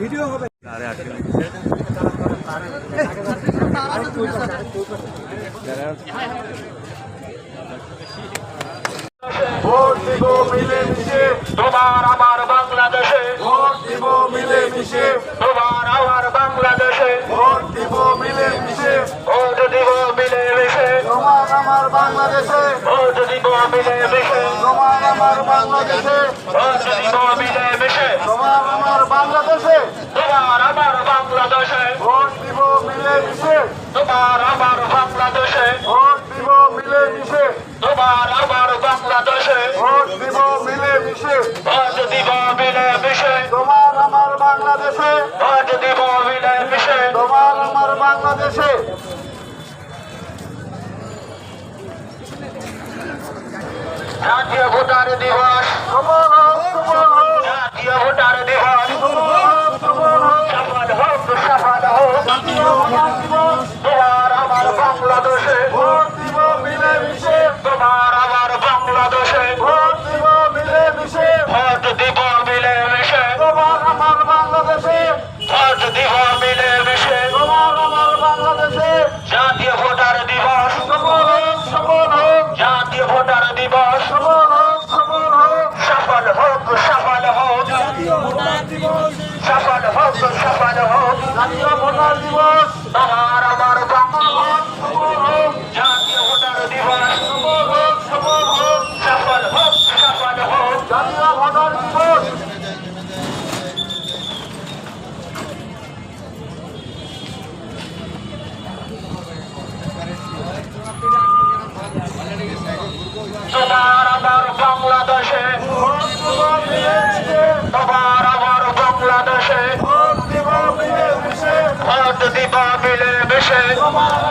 Video হবে। Vote দিব মিলেমিশে তোমার আমার বাংলাদেশে। ভোট দিব মিলেমিশে তোমার আমার বাংলাদেশে। ভোট দিব মিলেমিশে ভোট দিব মিলেমিশে। তোমার আমার বাংলাদেশে। ভোট দিব তোমার আমার বাংলাদেশে তোমার আমার বাংলাদেশে তোমার আমার বাংলাদেশে ভোট দিব মিলেমিশে তোমার আমার বাংলাদেশে ভোট দিব মিলেমিশে তোমার আমার বাংলাদেশে ভোট দিব মিলেমিশে ভোট দিব মিলেমিশে তোমার আমার বাংলাদেশে। ভোট দিব মিলেমিশে তোমার আমার বাংলাদেশে। জাতীয় ভোটার দিবস। জাতীয় ভোটার জাতীয় ভোটার দিবস। তোমার 哎，妈。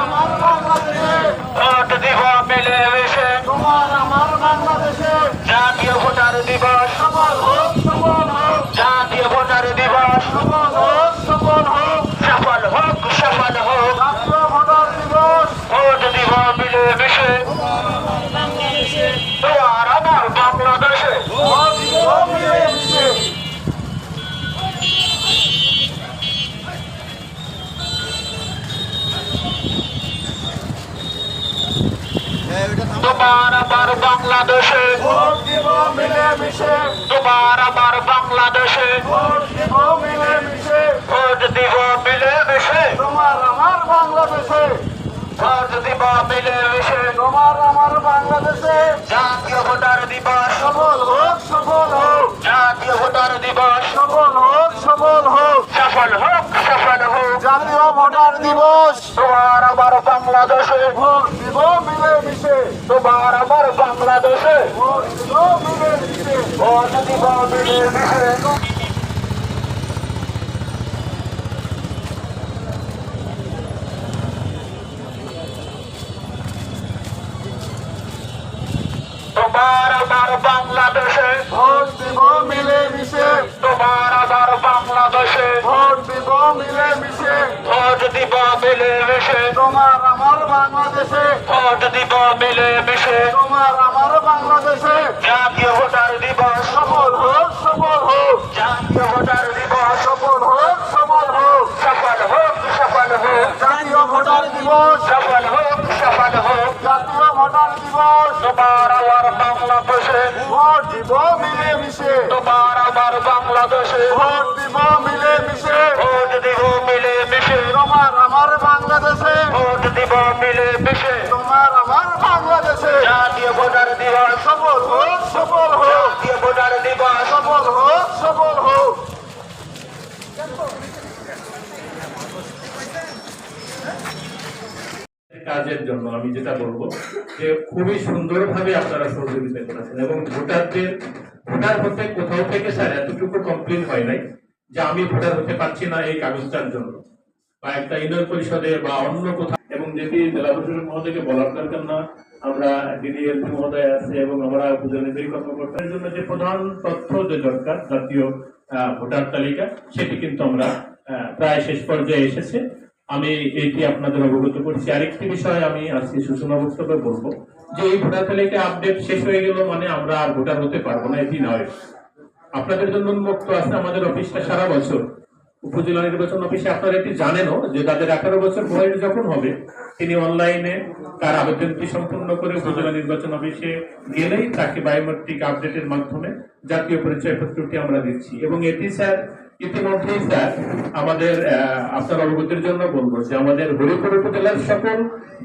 তোমার আমার বাংলাদেশে। ভোট দিব মিলেমিশে। তোমার আমার বাংলাদেশে। ভোট দিব মিলেমিশে। ভোট দিব মিলেমিশে। তোমার আমার বাংলাদেশে। ভোট দিব মিলেমিশে। তোমার আমার বাংলাদেশে। জাতীয় ভোটার দিবস। সফল হোক সফল হোক। জাতীয় ভোটার দিবস সফল হোক সফল হোক সফল হোক সফল হোক জাতীয় ভোটার দিবস। তোমার আমার বাংলাদেশে। ভোট দিব মিলেমিশে। তোমার আমার বাংলাদেশে। ভোট দিব মিলেমিশে। ভোট দিব মিলেমিশে। তোমার দিব মিলেমিশে তোমার আমার বাংলাদেশে। ভোট দিব মিলেমিশে তোমার আমার বাংলাদেশে। জাতীয় ভোটার দিবস। সফল হোক সফল হোক। জাতীয় ভোটার দিবস। সফল হোক সফল হোক। সফল হোক সফল হোক। জাতীয় ভোটার দিবস। সফল হোক সফল হোক। জাতীয় ভোটার দিবস। তোমার আমার বাংলাদেশে। ভোট দিব মিলেমিশে। তোমার আমার বাংলাদেশে। ভোট দিব মিলেমিশে। ভোট দিব মিলেমিশে তোমার আমার বাংলাদেশে। জাতীয় ভোটার দিবস। সফল হোক সফল হোক। জাতীয় ভোটার দিবস। সফল হোক সফল হোক। কাজের জন্য আমি যেটা বলব যে খুবই সুন্দরভাবে আপনারা সহযোগিতা করেছেন এবং ভোটারদের ভোটার হতে কোথাও থেকে স্যার এতটুকু কমপ্লেন হয় নাই যে আমি ভোটার হতে পারছি না এই কাগজটার জন্য। বা একটা ইউনিয়ন পরিষদে বা অন্য কোথাও যেটি জেলা প্রশাসক মহোদয়কে বলার দরকার না, আমরা ডিডিএলপি মহোদয় আছে এবং আমরা উপজেলা কর্মকর্তার জন্য যে প্রধান তথ্য যে দরকার, জাতীয় ভোটার তালিকা, সেটি কিন্তু আমরা প্রায় শেষ পর্যায়ে এসেছে। আমি এটি আপনাদের অবগত করছি। আরেকটি বিষয় আমি আজকে সূচনা বক্তব্যে বলব যে এই ভোটার তালিকা আপডেট শেষ হয়ে গেল মানে আমরা আর ভোটার হতে পারব না, এটি নয়। আপনাদের জন্য উন্মুক্ত আছে আমাদের অফিসটা সারা বছর। উপজেলা নির্বাচন অফিসে আপনারা এটি জানেনও যে তাদের আঠারো বছর বয়স যখন হবে, তিনি অনলাইনে তার আবেদনটি সম্পূর্ণ করে উপজেলা নির্বাচন অফিসে গেলেই তাকে বায়োমেট্রিক আপডেটের মাধ্যমে জাতীয় পরিচয়পত্রটি আমরা দিচ্ছি। এবং এটি স্যার, ইতিমধ্যেই স্যার আমাদের আপনার অবগতির জন্য বলব যে আমাদের হরিপুর উপজেলার সকল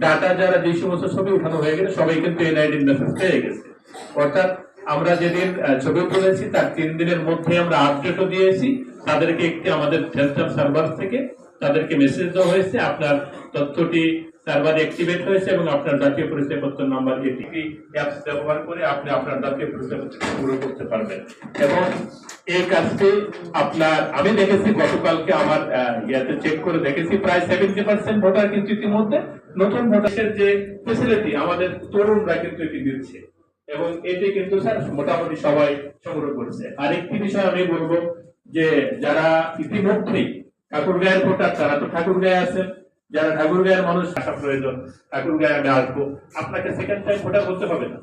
ডাটা যারা যে সমস্ত ছবি উঠানো হয়ে গেছে, সবাই কিন্তু এনআইডি মেসেজ পেয়ে গেছে। অর্থাৎ আমরা যেদিন ছবি তুলেছি, তার তিন দিনের মধ্যে আমরা আপডেটও দিয়েছি। তাদেরকে একটি আমাদের সেন্ট্রাল সার্ভার থেকে তাদেরকে মেসেজ দেওয়া হয়েছে। আপনার তথ্যটি সার্ভারে অ্যাক্টিভেট হয়েছে এবং আপনার জাতীয় পরিচয়পত্র নাম্বার এটিপি অ্যাপস ব্যবহার করে আপনি আপনার জাতীয় পরিচয়পত্র সংগ্রহ করতে পারবেন। এবং এই কাজটি আপনার, আমি দেখেছি গতকালকে আমার ইয়াতে চেক করে দেখেছি, প্রায় সেভেন্টি পার্সেন্ট ভোটার কিন্তু ইতিমধ্যে নতুন ভোটারের যে ফেসিলিটি আমাদের তরুণরা কিন্তু এটি দিচ্ছে। এবং এটি কিন্তু স্যার মোটামুটি সবাই সংগ্রহ করছে। আরেকটি বিষয় আমি বলব যে যারা ইতিমধ্যেই ঠাকুরগাঁয়ের ভোটার তারা তো ঠাকুর ঠাকুরগাঁয়ে আছেন যারা ঠাকুরগাঁয়ের মানুষ, আসা প্রয়োজন। ঠাকুরগাঁয়ে আমি আসব। আপনাকে সেকেন্ড টাইম ভোটার করতে হবে না।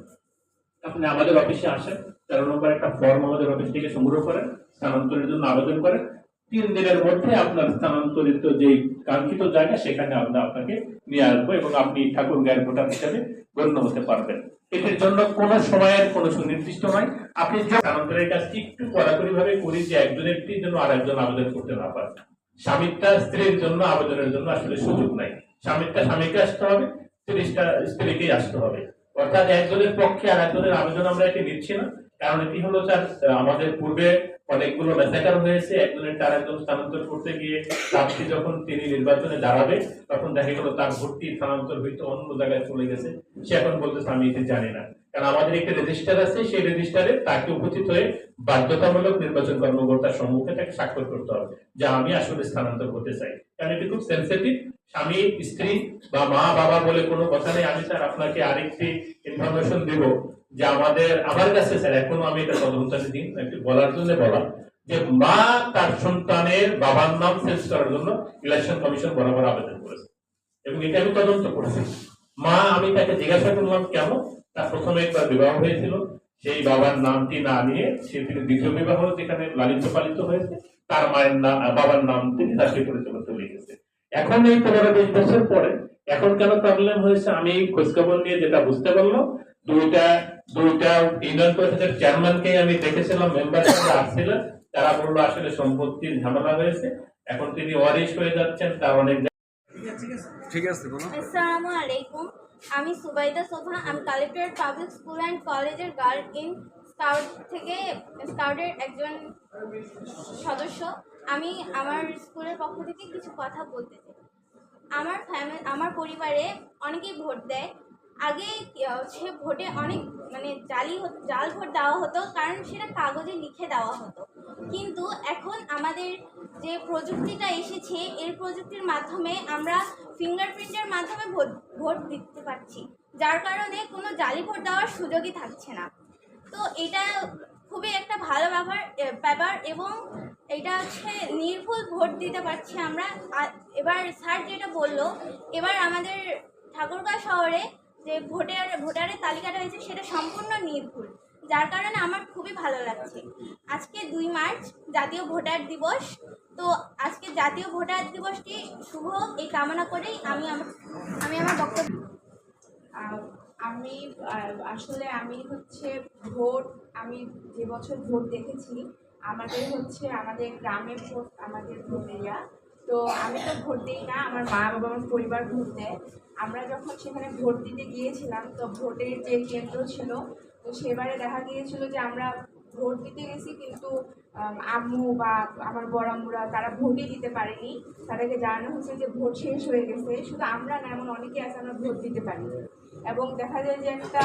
আপনি আমাদের অফিসে আসেন, তেরো নম্বর একটা ফর্ম আমাদের অফিস থেকে সংগ্রহ করেন, স্থানান্তরের জন্য আবেদন করেন। তিন দিনের মধ্যে আপনার স্থানান্তরিত যেই কাঙ্ক্ষিত জায়গা, সেখানে আমরা আপনাকে নিয়ে আসব এবং আপনি ঠাকুর গায়ের ভোটার হিসেবে গণ্য হতে পারবেন। এটির জন্য কোনো সময়ের কোনো সুনির্দিষ্ট নয়। আপনি স্থানান্তরের কাজটি একটু কড়াকড়ি ভাবে করি যে একজনের জন্য আর একজন আবেদন করতে না পারে। স্বামীরটা স্ত্রীর জন্য আবেদনের জন্য আসলে সুযোগ নাই। স্বামীরটা স্বামীকে আসতে হবে, স্ত্রীটা স্ত্রীকেই আসতে হবে। অর্থাৎ একজনের পক্ষে আর একজনের আবেদন আমরা এটি নিচ্ছি না। কারণ এটি হলো স্যার আমাদের পূর্বে অনেকগুলো মেসাকার হয়েছে, একজনের তার একজন স্থানান্তর করতে গিয়ে প্রার্থী যখন তিনি নির্বাচনে দাঁড়াবে, তখন দেখা গেল তার ভর্তি স্থানান্তর হইতে অন্য জায়গায় চলে গেছে। সে এখন বলতেছে, আমি এটি জানি না। কারণ আমাদের একটি রেজিস্টার আছে, সেই রেজিস্টারে তাকে উপস্থিত হয়ে বাধ্যতামূলক নির্বাচন কর্মকর্তার সম্মুখে তাকে স্বাক্ষর করতে হবে, যে আমি আসলে স্থানান্তর হতে চাই। কারণ এটি খুব সেন্সিটিভ স্বামী, স্ত্রী বা মা, বাবা বলে কোনো কথা নেই। আমি স্যার আপনাকে আরেকটি ইনফরমেশন দিব। যে আমাদের, আমার কাছে স্যার, এখনও আমি এটা তদন্তাতে দিন বলার জন্য বলা। যে মা তার সন্তানের বাবার নাম চেঞ্জ করার জন্য ইলেকশন কমিশন বরাবর আবেদন করেছে। এবং এটা আমি তদন্ত করেছি। মা, আমি তাকে জিজ্ঞাসা করলাম, কেন? তার প্রথমে একবার বিবাহ হয়েছিল। সেই বাবার নামটি না নিয়ে সে তিনি দ্বিতীয় বিবাহ যেখানে লালিত পালিত হয়েছে, তার মায়ের নাম, বাবার নাম তিনি রাষ্ট্রীয় পরিচয় তুলে গেছে এখন এই পনেরো বিশ বছর পরে, এখন কেন প্রবলেম হয়েছে? আমি খোঁজখবর নিয়ে যেটা বুঝতে পারলাম দুইটা দুইটা ইউনিয়ন পরিষদের চেয়ারম্যানকে আমি দেখেছিলাম মেম্বার আসছিলেন তারা বলল আসলে সম্পত্তির ঝামেলা হয়েছে। এখন তিনি ওয়ারিশ হয়ে যাচ্ছেন তার অনেক ঠিক আছে আসসালামু আলাইকুম। আমি সুবাইদা সোভা আমি কালেক্টরেট পাবলিক স্কুল অ্যান্ড কলেজের গার্ল ইন স্কাউট থেকে স্কাউটের একজন সদস্য। আমি আমার স্কুলের পক্ষ থেকে কিছু কথা বলতে চাই। আমার ফ্যামিলি আমার পরিবারে অনেকেই ভোট দেয়। আগে সে ভোটে অনেক মানে জালি জাল ভোট দেওয়া হতো, কারণ সেটা কাগজে লিখে দেওয়া হতো। কিন্তু এখন আমাদের যে প্রযুক্তিটা এসেছে এই প্রযুক্তির মাধ্যমে আমরা ফিঙ্গারপ্রিন্টের মাধ্যমে ভোট ভোট দিতে পারছি। যার কারণে কোনো জালি ভোট দেওয়ার সুযোগই থাকছে না। তো এটা খুবই একটা ভালো ব্যাপার ব্যাপার এবং এটা হচ্ছে নির্ভুল ভোট দিতে পারছি আমরা। এবার স্যার যেটা বলল, এবার আমাদের ঠাকুরগাঁও শহরে যে ভোটার, ভোটারের তালিকাটা হয়েছে সেটা সম্পূর্ণ নির্ভুল, যার কারণে আমার খুবই ভালো লাগছে। আজকে দুই মার্চ, জাতীয় ভোটার দিবস। তো আজকে জাতীয় ভোটার দিবসটি শুভ, এই কামনা করেই আমি আমার আমি আমার বক্তব্য আমি আসলে আমি হচ্ছে ভোট, আমি যে বছর ভোট দেখেছি, আমাদের হচ্ছে আমাদের গ্রামে ভোট, আমাদের ভোট এরিয়া তো আমি তো ভোট দিই না, আমার মা বাবা আমার পরিবার ভোট দেয়। আমরা যখন সেখানে ভোট দিতে গিয়েছিলাম, তো ভোটের যে কেন্দ্র ছিল, তো সেবারে দেখা গিয়েছিল যে আমরা ভোট দিতে গেছি, কিন্তু আম্মু বা আমার বড় আম্মুরা তারা ভোটই দিতে পারেনি। তাদেরকে জানানো হয়েছে যে ভোট শেষ হয়ে গেছে। শুধু আমরা না, এমন অনেকে আছে আমরা ভোট দিতে পারি এবং দেখা যায় যে একটা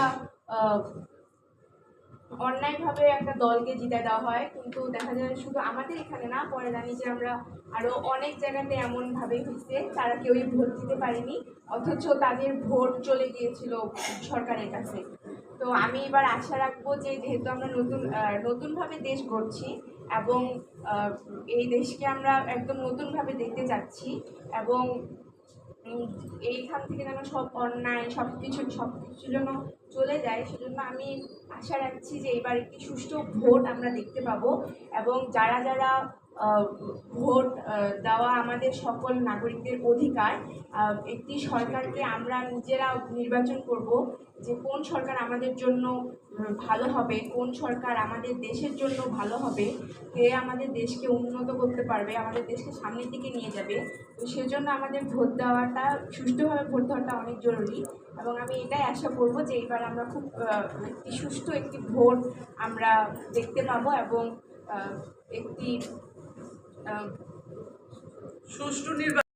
অন্যায়ভাবে একটা দলকে জিতে দেওয়া হয়, কিন্তু দেখা যায় শুধু আমাদের এখানে না, পরে জানি যে আমরা আরও অনেক জায়গাতে এমনভাবে হয়েছে, তারা কেউই ভোট দিতে পারেনি, অথচ তাদের ভোট চলে গিয়েছিল সরকারের কাছে। তো আমি এবার আশা রাখব যে যেহেতু আমরা নতুন নতুনভাবে দেশ গড়ছি এবং এই দেশকে আমরা একদম নতুনভাবে দেখতে যাচ্ছি এবং এইখান থেকে যেন সব অন্যায় সব কিছু সব কিছু যেন চলে যায়, সেজন্য আমি আশা রাখছি যে এবার একটি সুষ্ঠু ভোট আমরা দেখতে পাবো এবং যারা যারা ভোট দেওয়া আমাদের সকল নাগরিকদের অধিকার একটি সরকারকে আমরা নিজেরা নির্বাচন করব যে কোন সরকার আমাদের জন্য ভালো হবে, কোন সরকার আমাদের দেশের জন্য ভালো হবে, কে আমাদের দেশকে উন্নত করতে পারবে, আমাদের দেশকে সামনের দিকে নিয়ে যাবে। তো সেজন্য আমাদের ভোট দেওয়াটা, সুষ্ঠুভাবে ভোট দেওয়াটা অনেক জরুরি। এবং আমি এটাই আশা করব যে এইবার আমরা খুব একটি সুষ্ঠু একটি ভোট আমরা দেখতে পাবো এবং একটি সুষ্ঠু নির্বাচন